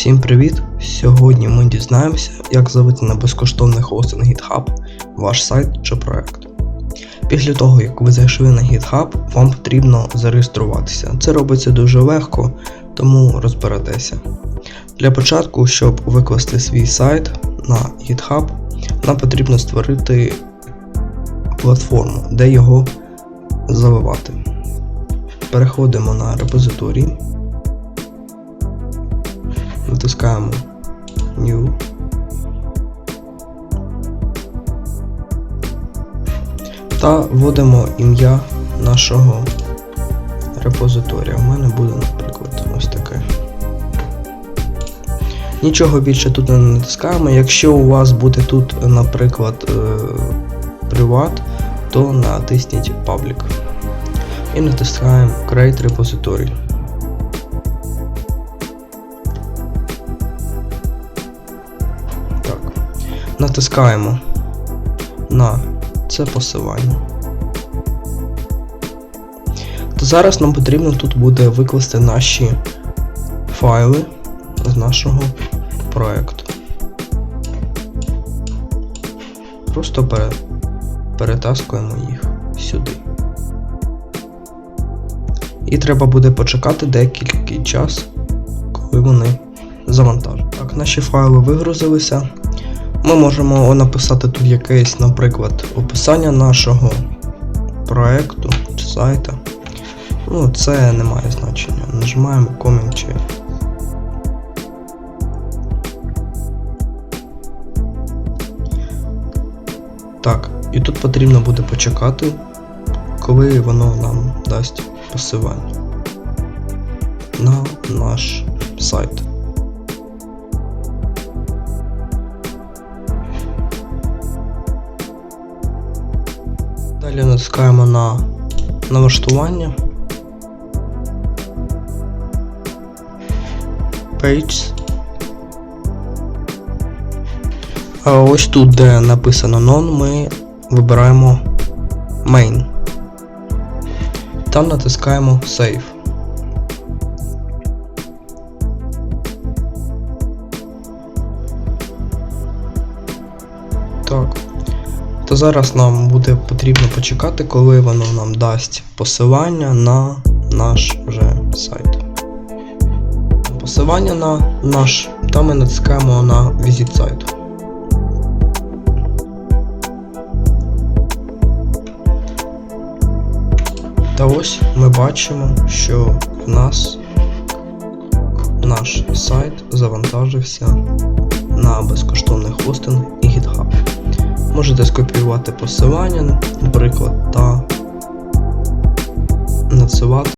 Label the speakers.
Speaker 1: Всім привіт! Сьогодні ми дізнаємося, як зробити на безкоштовний хостинг GitHub ваш сайт чи проект. Після того, як ви зайшли на GitHub, вам потрібно зареєструватися. Це робиться дуже легко, тому розберетеся. Для початку, щоб викласти свій сайт на GitHub, нам потрібно створити платформу, де його заливати. Переходимо на репозиторій. Натискаємо New. Та вводимо ім'я нашого репозиторія. У мене буде, наприклад, ось таке. Нічого більше тут не натискаємо. Якщо у вас буде тут, наприклад, приват, то натисніть Public. І натискаємо Create Repository. Натискаємо на це посилання. То зараз нам потрібно тут буде викласти наші файли з нашого проекту. Просто пере... перетаскуємо їх сюди. І треба буде почекати декілька час, коли вони завантажать. Так, наші файли вигрузилися. Ми можемо написати тут якесь, наприклад, описання нашого проекту чи сайта. Ну, це не має значення. Нажимаємо Comment чи. Так, і тут потрібно буде почекати, коли воно нам дасть посилання на наш сайт. Далі натискаємо на налаштування. Pages. А ось тут, де написано None, ми вибираємо Main. Там натискаємо Save. Так. То зараз нам буде потрібно почекати, коли воно нам дасть посилання на наш вже сайт. Посилання на наш, та ми натискаємо на візит сайту. Та ось ми бачимо, що в нас наш сайт завантажився на безкоштовний хостинг і GitHub. Можете скопіювати посилання, наприклад, та надсилати.